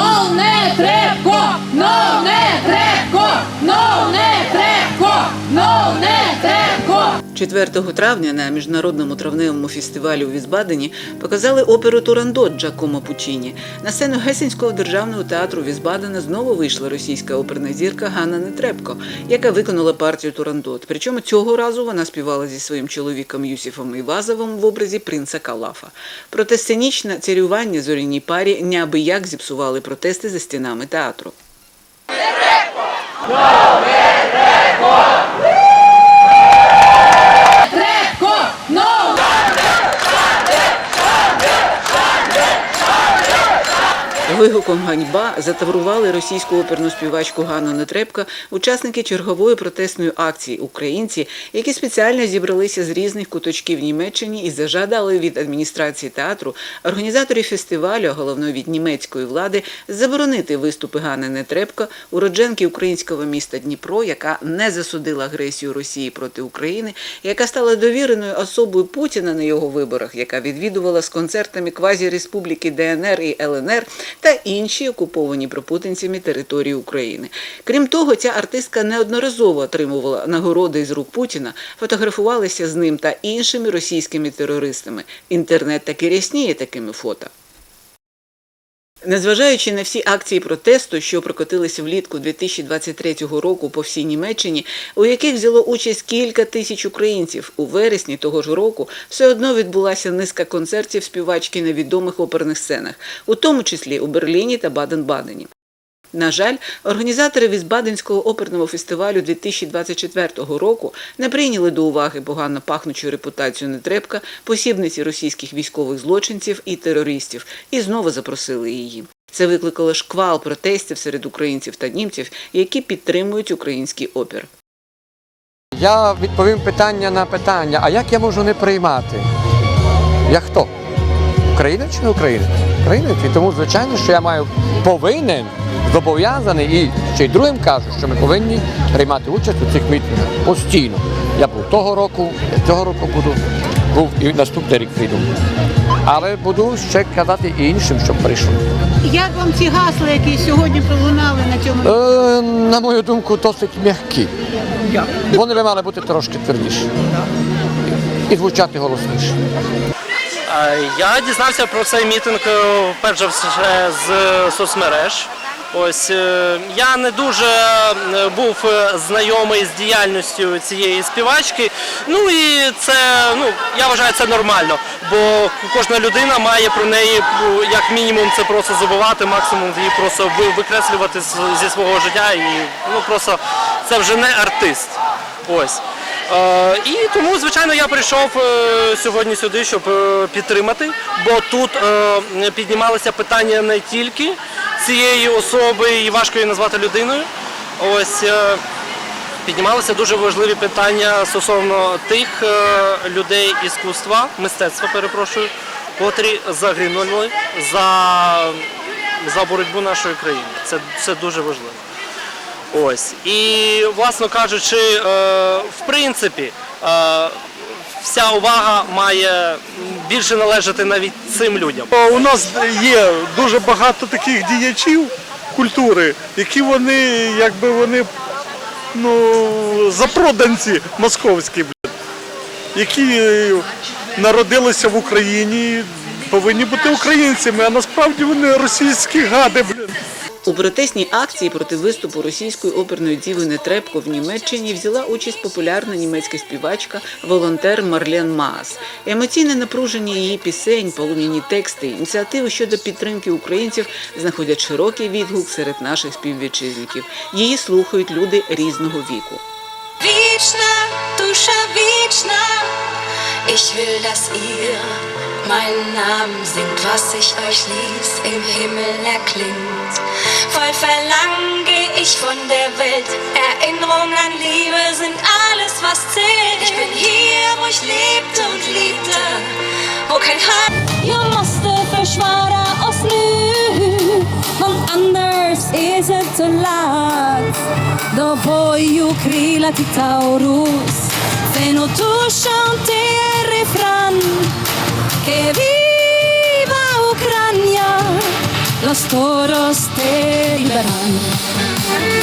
но не трепко, но не трепко, но не трепко, но не. 4 травня на міжнародному травневому фестивалі у Візбадені показали оперу Турандот Джакомо Пучіні. На сцену Гесенського державного театру Візбадена знову вийшла російська оперна зірка Ганна Нетребко, яка виконала партію Турандот. Причому цього разу вона співала зі своїм чоловіком Юсіфом Івазовим в образі принца Калафа. Проте сценічне царювання зоряній парі неабияк зіпсували протести за стінами театру. Трепко, Вигуком ганьба затаврували російську оперну співачку Ганну Нетребко учасники чергової протестної акції українці, які спеціально зібралися з різних куточків Німеччини і зажадали від адміністрації театру, організаторів фестивалю, а від німецької влади, заборонити виступи Ганни Нетребко, уродженки українського міста Дніпро, яка не засудила агресію Росії проти України, яка стала довіреною особою Путіна на його виборах, яка відвідувала з концертами квазі-республіки ДНР і ЛНР та інші окуповані пропутинцями території України. Крім того, ця артистка неодноразово отримувала нагороди з рук Путіна, фотографувалася з ним та іншими російськими терористами. Інтернет таки рясніє такими фото. Незважаючи на всі акції протесту, що прокотилися влітку 2023 року по всій Німеччині, у яких взяло участь кілька тисяч українців, у вересні того ж року все одно відбулася низка концертів співачки на відомих оперних сценах, у тому числі у Берліні та Баден-Бадені. На жаль, організатори Візбаденського оперного фестивалю 2024 року не прийняли до уваги погано пахнучу репутацію Нетребка, посібниці російських військових злочинців і терористів, і знову запросили її. Це викликало шквал протестів серед українців та німців, які підтримують український опір. Я відповім питання на питання. А як я можу не приймати? Я хто? Українець чи не українець? Українець. І тому, звичайно, що я маю повинен, зобов'язаний і ще й другим кажу, що ми повинні приймати участь у цих мітингах постійно. Я був того року, я цього року буду, був і наступний рік прийду. Але буду ще казати і іншим, щоб прийшли. Як вам ці гасла, які сьогодні пролунали на цьому? Е, на мою думку, досить м'які. Вони би мали бути трошки твердіші. І звучати голосніше. Я дізнався про цей мітинг е, перш за все з соцмереж. Ось е, я не дуже е, був знайомий з діяльністю цієї співачки. Ну і це ну я вважаю це нормально, бо кожна людина має про неї як мінімум це просто забувати, максимум її просто викреслювати зі свого життя. І ну просто це вже не артист. Ось. Е, і тому, звичайно, я прийшов е, сьогодні сюди, щоб е, підтримати, бо тут піднімалися питання не тільки цієї особи, і важко її назвати людиною. Піднімалися дуже важливі питання стосовно тих людей іскусства, мистецтва, перепрошую, котрі загинули за, боротьбу нашої країни. Це дуже важливо. Ось. І, власно кажучи, е, в принципі, е, вся увага має більше належати навіть цим людям. У нас є дуже багато таких діячів культури, які вони, якби вони ну, запроданці московські, які народилися в Україні, повинні бути українцями, а насправді вони російські гади, блядь. У протестній акції проти виступу російської оперної діви Нетребко в Німеччині взяла участь популярна німецька співачка, волонтер Марлен Маас. Емоційне напруження її пісень, полум'яні тексти, ініціативи щодо підтримки українців знаходять широкий відгук серед наших співвітчизників. Її слухають люди різного віку. Вічна, душа вічна. Ich will, dass meinen Namen singt, was ich euch ließ, im Himmel erklingt. Voll Verlangen geh ich von der Welt. Erinnerung an Liebe sind alles, was zählt. Ich bin hier, wo ich lebte und liebte, wo kein Haar. Jag måste försvara oss nu Någon anders är så lat Då voy ukrila till Taurus Feno tu chanter refrán Que viva Ucrania los toros te liberan.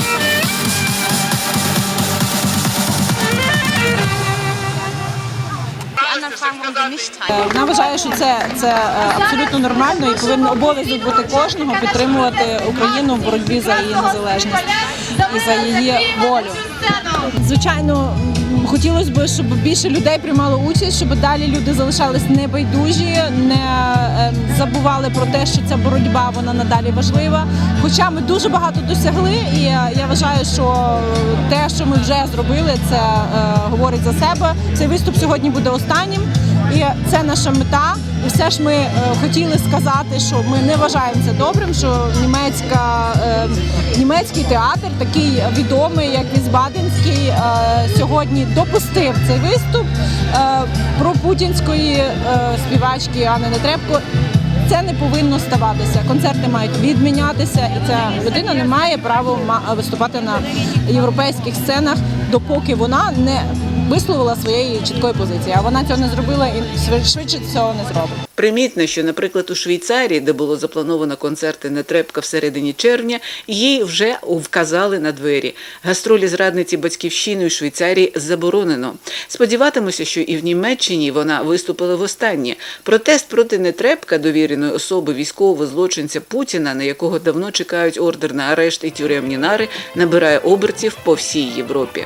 Е, Вона вважає, що це, це е, абсолютно нормально і повинен обов'язок бути кожного підтримувати Україну в боротьбі за її незалежність і за її волю. Звичайно, хотілося б, щоб більше людей приймало участь, щоб далі люди залишались небайдужі, не е, забували про те, що ця боротьба вона надалі важлива. Хоча ми дуже багато досягли, і е, я вважаю, що те, що ми вже зробили, це е, говорить за себе. Цей виступ сьогодні буде останнім, і це наша мета. І все ж ми е, хотіли сказати, що ми не вважаємо це добрим, що німецька, е, німецький театр, такий відомий, як Візбаденський, е, сьогодні допустив цей виступ про путінської співачки Анни Нетребко. Це не повинно ставатися. Концерти мають відмінятися, і ця людина не має права виступати на європейських сценах, допоки вона не висловила своєї чіткої позиції. А вона цього не зробила і швидше цього не зробить. Примітно, що, наприклад, у Швейцарії, де було заплановано концерти Нетребка в середині червня, їй вже вказали на двері. Гастролі зрадниці батьківщини у Швейцарії заборонено. Сподіватимося, що і в Німеччині вона виступила востаннє. Протест проти Нетребка, довіреної особи військового злочинця Путіна, на якого давно чекають ордер на арешт і тюремні нари, набирає обертів по всій Європі.